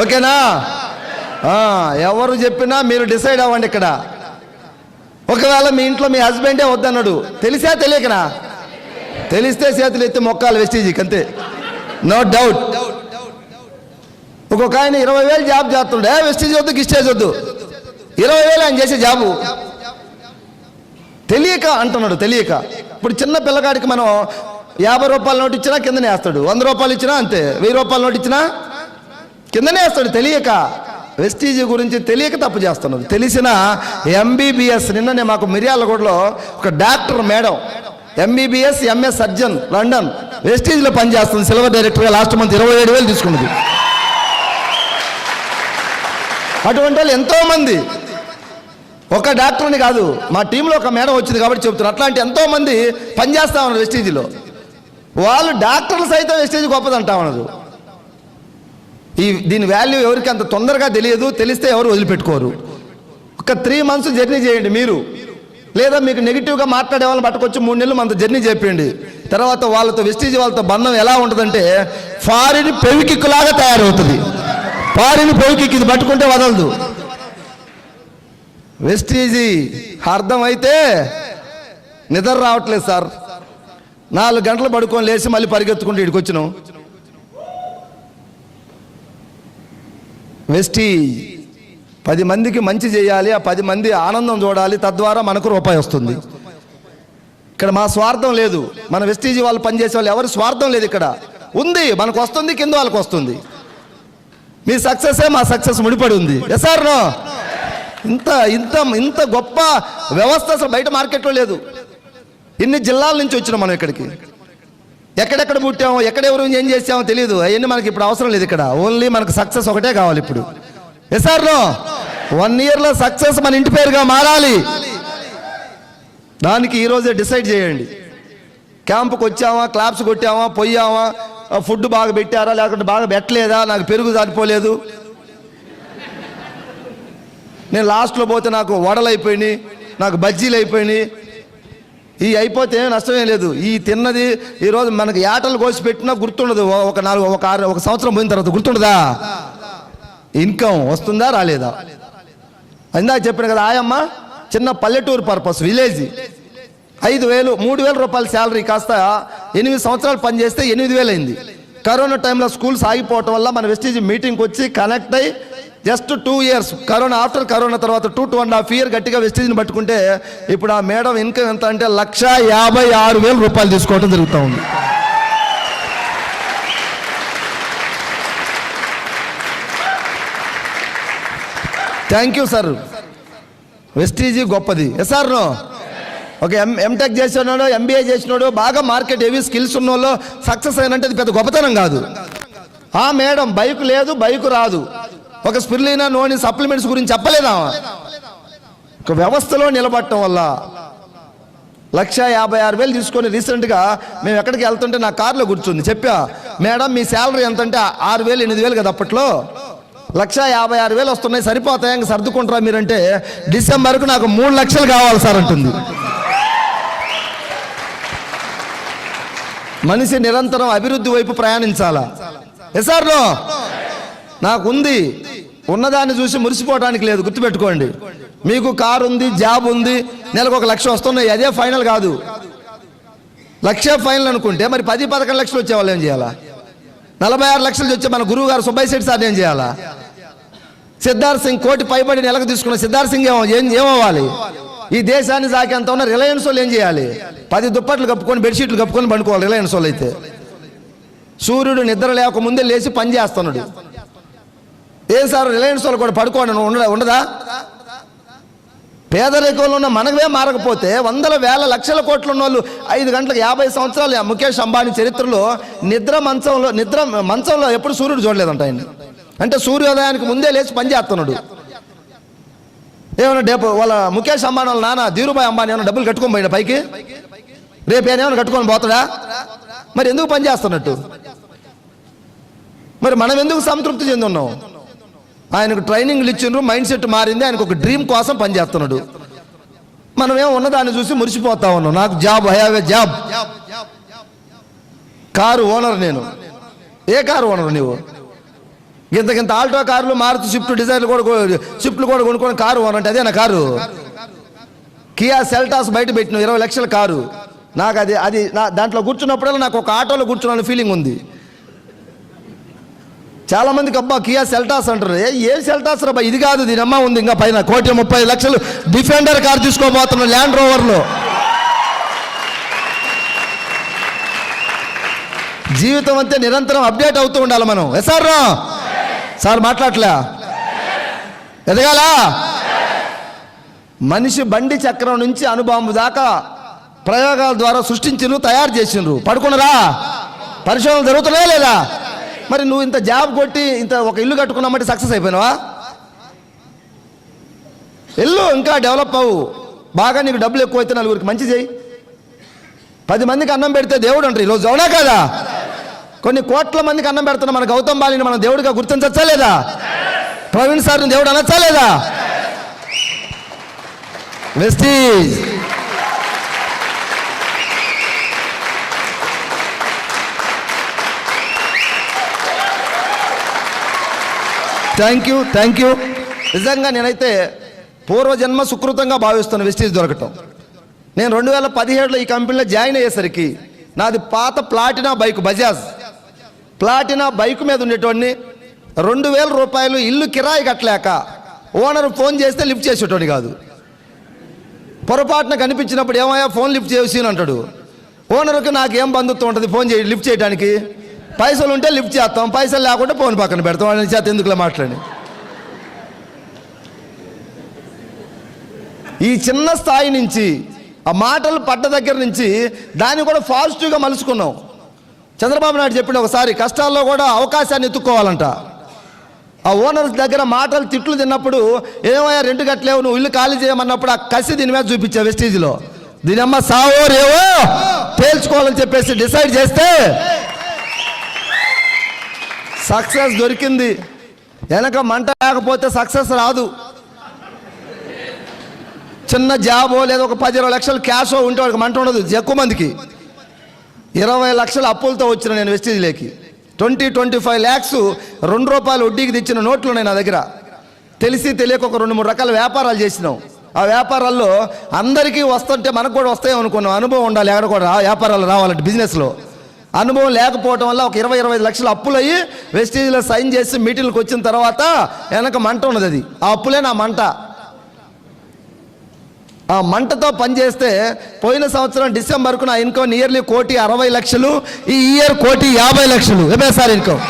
ఓకేనా? ఎవరు చెప్పినా మీరు డిసైడ్ అవ్వండి ఇక్కడ. ఒకవేళ మీ ఇంట్లో మీ హస్బెండే వద్దన్నాడు తెలిసా తెలియకనా? తెలిస్తే చేతులు ఎత్తి మొక్కాలి వెస్టీజీకి అంతే. No doubt. ఒక్కొక్క ఆయన ఇరవై వేలు జాబ్ చేస్తుండే వెస్టీజ్ వద్దు గిస్టేజ్ వద్దు. ఇరవై వేలు ఆయన చేసే జాబు. తెలియక అంటున్నాడు తెలియక. ఇప్పుడు చిన్న పిల్లగాడికి మనం యాభై రూపాయల నోటు ఇచ్చినా కిందనే వేస్తాడు వంద రూపాయలు ఇచ్చినా అంతే వెయ్యి రూపాయల నోటు ఇచ్చినా కిందనే వేస్తాడు తెలియక. వెస్టీజ్ గురించి తెలియక తప్పు చేస్తున్నాడు తెలిసిన ఎంబీబీఎస్ నిన్ననే మాకు మిర్యాలగూడలో ఒక doctor madam MBBS MS surgeon London వెస్టీజ్లో పనిచేస్తుంది సిల్వర్ డైరెక్టర్గా లాస్ట్ మంత్ ఇరవై ఏడు వేలు తీసుకున్నది. అటువంటి వాళ్ళు ఎంతోమంది. ఒక డాక్టర్ని కాదు మా టీంలో ఒక మేడం వచ్చింది కాబట్టి చెప్తున్నారు అట్లాంటి ఎంతోమంది పనిచేస్తా ఉన్నారు వెస్టీజ్లో. వాళ్ళు డాక్టర్లు సైతం వెస్టేజ్ గొప్పదంటా ఉన్నారు. ఈ దీని వాల్యూ ఎవరికి అంత తొందరగా తెలియదు తెలిస్తే ఎవరు వదిలిపెట్టుకోరు. ఒక త్రీ మంత్స్ జర్నీ చేయండి మీరు. లేదా మీకు నెగిటివ్గా మాట్లాడే వాళ్ళని పట్టుకొచ్చి మూడు నెలలు మనతో జర్నీ చెప్పండి తర్వాత వాళ్ళతో వెస్టీజ్ వాళ్ళతో బంధం ఎలా ఉంటుందంటే ఫారిన్ పెవికిక్కులాగా తయారవుతుంది. ఫారిన్ పెవికిక్ ఇది పట్టుకుంటే వదలదు. వెస్టీజీ అర్థమైతే నిద్ర రావట్లేదు సార్. నాలుగు గంటలు పడుకొని లేచి మళ్ళీ పరిగెత్తుకుంటూ ఇక్కడికి వచ్చినాం. వెస్టీజ్ పది మందికి మంచి చేయాలి ఆ పది మంది ఆనందం చూడాలి తద్వారా మనకు రూపాయి వస్తుంది. ఇక్కడ మా స్వార్థం లేదు. మన వెస్టీజీ వాళ్ళు పనిచేసే వాళ్ళు ఎవరు స్వార్థం లేదు ఇక్కడ. ఉంది మనకు వస్తుంది కింద వాళ్ళకి వస్తుంది. మీ సక్సెసే మా సక్సెస్ ముడిపడి ఉంది. ఎస్ ఇంత ఇంత ఇంత గొప్ప వ్యవస్థ అసలు బయట మార్కెట్లో లేదు. ఇన్ని జిల్లాల నుంచి వచ్చినాం మనం ఇక్కడికి. ఎక్కడెక్కడ పుట్టామో ఎక్కడెవరు ఏం చేసామో తెలియదు అవన్నీ మనకి ఇప్పుడు అవసరం లేదు ఇక్కడ. ఓన్లీ మనకు సక్సెస్ ఒకటే కావాలి ఇప్పుడు. ఎస్ వన్ ఇయర్లో సక్సెస్ మన ఇంటి పేరుగా మారాలి. దానికి ఈరోజే డిసైడ్ చేయండి. క్యాంపుకి వచ్చామా క్లాప్స్ కొట్టామా పోయామా ఫుడ్ బాగా పెట్టారా లేకుంటే బాగా పెట్టలేదా నాకు పెరుగు సరిపోలేదు. నేను లాస్ట్లో పోతే నాకు వడలు అయిపోయినాయి నాకు బజ్జీలు అయిపోయినాయి ఈ అయిపోతే ఏం నష్టమేం లేదు. ఈ తిన్నది ఈరోజు మనకి ఏటలు కోసి పెట్టినా గుర్తుండదు. ఒక నాలుగు ఒక ఆరు ఒక సంవత్సరం పోయిన తర్వాత గుర్తుండదా? ఇన్కమ్ వస్తుందా రాలేదా? ఇందాక చెప్పాను కదా ఆయమ్మ చిన్న పల్లెటూరు పర్పస్ విలేజ్. ఐదు వేలు మూడు వేల రూపాయల శాలరీ కాస్త ఎనిమిది సంవత్సరాలు పనిచేస్తే ఎనిమిది వేలు అయింది. కరోనా టైంలో స్కూల్స్ ఆగిపోవటం వల్ల మన వెస్టీజ్ మీటింగ్కి వచ్చి కనెక్ట్ అయ్యి just two years corona after corona తర్వాత two two and half year గట్టిగా వెస్టీజ్ని పట్టుకుంటే ఇప్పుడు ఆ మేడం ఇన్కమ్ ఎంత అంటే లక్ష యాభై ఆరు వేల రూపాయలు తీసుకోవడం జరుగుతూ ఉంది. థ్యాంక్ యూ సార్ వెస్టీజీ గొప్పది ఎస్ సార్ నో ఒక ఎం ఎంటెక్ చేసినాడు ఎంబీఏ చేసినాడు బాగా మార్కెట్ ఏవి స్కిల్స్ ఉన్నోళ్ళు సక్సెస్ అయినంటే అది పెద్ద గొప్పతనం కాదు. ఆ మేడం బైక్ లేదు బైక్ రాదు. ఒక స్పిర్లీనా నోని సప్లిమెంట్స్ గురించి చెప్పలేదా? ఒక వ్యవస్థలో నిలబడటం వల్ల లక్ష యాభై ఆరు వేలు తీసుకొని రీసెంట్గా మేము ఎక్కడికి వెళ్తుంటే నా కార్లో కూర్చుంది. చెప్పా మేడం మీ శాలరీ ఎంత అంటే ఆరు వేలు ఎనిమిది వేలు కదా అప్పట్లో? లక్ష యాభై ఆరు వేలు వస్తున్నాయి సరిపోతాయి? ఇంకా సర్దుకుంటారా మీరంటే? డిసెంబర్కు నాకు మూడు లక్షలు కావాలి సార్ అంటుంది. మనిషి నిరంతరం అభివృద్ధి వైపు ప్రయాణించాలా? Yes sir no? నాకుంది. ఉన్నదాన్ని చూసి మురిసిపోవడానికి లేదు గుర్తుపెట్టుకోండి. మీకు కారు ఉంది జాబ్ ఉంది నెలకు ఒక లక్ష వస్తున్నాయి అదే ఫైనల్ కాదు. లక్ష ఫైనల్ అనుకుంటే మరి పది పదకొండు లక్షలు వచ్చేవాళ్ళు ఏం చేయాలా? నలభై ఆరు లక్షలు వచ్చే మన గురువు గారు సుబ్బయ్య శెట్టి సార్ ఏం చేయాలా? సిద్ధార్థ్ సింగ్ కోటి పైబడి నెలకు తీసుకున్న సిద్ధార్థ్ సింగ్ ఏమో ఏం ఏమవ్వాలి? ఈ దేశాన్ని సాకేంత ఉన్న రిలయన్స్ వాళ్ళు ఏం చేయాలి? పది దుప్పట్లు కప్పుకొని బెడ్షీట్లు కప్పుకొని పండుకోవాలి రిలయన్స్ వాళ్ళు అయితే సూర్యుడు నిద్ర లేకముందే లేచి పని చేస్తున్నాడు. ఏం సార్ రిలయన్స్ వాళ్ళు కూడా పడుకోండి ఉండదా ఉండదా? పేదరికంలో ఉన్న మనమే మారకపోతే వందల వేల లక్షల కోట్లు ఉన్న వాళ్ళు ఐదు గంటలకు యాభై సంవత్సరాలు ఆ ముఖేష్ అంబానీ చరిత్రలో నిద్ర మంచంలో నిద్ర మంచంలో ఎప్పుడు సూర్యుడు చూడలేదంట ఆయన అంటే సూర్యోదయానికి ముందే లేచి పని చేస్తున్నాడు. ఏమైనా డబ్బు వాళ్ళ ముఖేష్ అంబానీ వాళ్ళ నాన్న ధీరుభాయ్ అంబానీ ఏమైనా డబ్బులు కట్టుకొని పోయిన పైకి? రేపు ఏమైనా కట్టుకొని పోతాడా? మరి ఎందుకు పని చేస్తున్నట్టు? మరి మనం ఎందుకు సంతృప్తి చెందున్నాం? ఆయనకు ట్రైనింగ్లు ఇచ్చిండ్రు మైండ్ సెట్ మారింది ఆయనకు ఒక డ్రీమ్ కోసం పనిచేస్తున్నాడు. మనమేమో ఉన్నదాన్ని చూసి మురిసిపోతా ఉన్నాం. నాకు జాబ్ హయావే జాబ్ కారు ఓనర్ నేను. ఏ కారు ఓనర్ నీవు? ఇంతకింత ఆల్టో కార్లు మారుతు స్విఫ్ట్ డిజైర్లు కూడా స్విఫ్ట్లు కూడా కొనుక్కొని కారు అనంటే అదే నా కారు? కియా సెల్టాస్ బయట పెట్టిన ఇరవై లక్షల కారు. నాకు అది అది నా దాంట్లో కూర్చున్నప్పుడల్లా నాకు ఒక ఆటోలో కూర్చున్న ఫీలింగ్ ఉంది. చాలా మందికి అబ్బా కియా సెల్టాస్ అంటారు. ఏ సెల్టాస్ రా ఇది కాదు దీని అమ్మ ఉంది ఇంకా పైన. కోటి ముప్పై లక్షలు డిఫెండర్ కార్ తీసుకోబోతున్నా ల్యాండ్ రోవర్లో జీవితం అంతే నిరంతరం అప్డేట్ అవుతూ ఉండాలి మనం. ఎస్ఆర్ సార్ రా? సార్ మాట్లాడలే ఎదగాలా? మనిషి బండి చక్రం నుంచి అనుబాంబు దాకా ప్రయోగాల ద్వారా సృష్టించిను తయారు చేసిండ్రు పడుకున్నరా? పరిశ్రమలు జరుగుతున్నాయా లేదా? మరి నువ్వు ఇంత జాబ్ కొట్టి ఇంత ఒక ఇల్లు కట్టుకున్నామంటే సక్సెస్ అయిపోయినావా? ఇల్లు ఇంకా డెవలప్ అవ్వు. బాగా నీకు డబ్బులు ఎక్కువ అయితే నలుగురికి మంచి చేయి. పది మందికి అన్నం పెడితే దేవుడు అంటారు ఈరోజు అవునా కదా? కొన్ని కోట్ల మందికి అన్నం పెడుతున్న మన గౌతమ్ బాలిని మనం దేవుడిగా గుర్తించచ్చా లేదా? ప్రవీణ్ సార్ని దేవుడు అనొచ్చా లేదా? Vestige thank you thank you. నిజంగా నేనైతే పూర్వజన్మ సుకృతంగా భావిస్తాను వెస్టీజ్ దొరకటం. నేను రెండు వేల పదిహేడులో ఈ కంపెనీలో జాయిన్ అయ్యేసరికి నాది పాత Platina bike Bajaj. Platina bike మీద ఉండేటోడిని రెండు వేల రూపాయలు ఇల్లు కిరాయి కట్టలేక ఓనర్ ఫోన్ చేస్తే లిఫ్ట్ చేసేటోని కాదు. పొరపాటున కనిపించినప్పుడు ఏమయ్యా ఫోన్ లిఫ్ట్ చేసి అంటాడు. ఓనర్కి నాకు ఏం బంధుత్వం ఉంటుంది ఫోన్ చేయి లిఫ్ట్ చేయడానికి పైసలు ఉంటే లిఫ్ట్ చేస్తాం పైసలు లేకుంటే ఫోన్ పక్కన పెడతాం. వాళ్ళని చేత ఎందుకులా మాట్లాడి ఈ చిన్న స్థాయి నుంచి ఆ మాటలు పడ్డ దగ్గర నుంచి దాన్ని కూడా పాజిటివ్గా మలుచుకున్నాం. చంద్రబాబు నాయుడు చెప్పిన ఒకసారి కష్టాల్లో కూడా అవకాశాన్ని ఎత్తుక్కోవాలంట. ఆ ఓనర్ దగ్గర మాటలు తిట్లు తిన్నప్పుడు ఏమయ్యా రెండు గట్లేవు నువ్వు ఇల్లు ఖాళీ చేయమన్నప్పుడు ఆ కసి దీని మీద చూపించావు వెస్టీజ్లో. దీని అమ్మ సావో రేవో తేల్చుకోవాలని చెప్పేసి డిసైడ్ చేస్తే సక్సెస్ దొరికింది. వెనక మంట లేకపోతే సక్సెస్ రాదు. చిన్న జాబో లేదా ఒక పది ఇరవై లక్షలు క్యాషో ఉంటే వాడికి మంట ఉండదు ఎక్కువ మందికి. ఇరవై లక్షల అప్పులతో వచ్చిన నేను వెస్టీజ్లోకి ట్వంటీ ట్వంటీ ఫైవ్ ల్యాక్స్ రెండు రూపాయలు వడ్డీకి తెచ్చిన నోట్లు ఉన్నాయి నా దగ్గర. తెలిసి తెలియక ఒక రెండు మూడు రకాల వ్యాపారాలు చేసినాం. ఆ వ్యాపారాల్లో అందరికీ వస్తుంటే మనకు కూడా వస్తాయి అనుకున్నాం అనుభవం ఉండాలి ఎక్కడ కూడా వ్యాపారాలు రావాలంటే బిజినెస్లో అనుభవం లేకపోవడం వల్ల ఒక ఇరవై ఇరవై ఐదు లక్షలు అప్పులు అయ్యి వెస్టీజ్లో సైన్ చేసి మీటింగ్కి వచ్చిన తర్వాత వెనక మంట ఉన్నది అది. ఆ అప్పులే నా మంట. ఆ మంటతో పనిచేస్తే పోయిన సంవత్సరం డిసెంబర్కు నా ఇన్కమ్ నియర్లీ కోటి అరవై లక్షలు ఈ ఇయర్ కోటి యాభై లక్షలు. ఏమే సార్ ఇన్కమ్?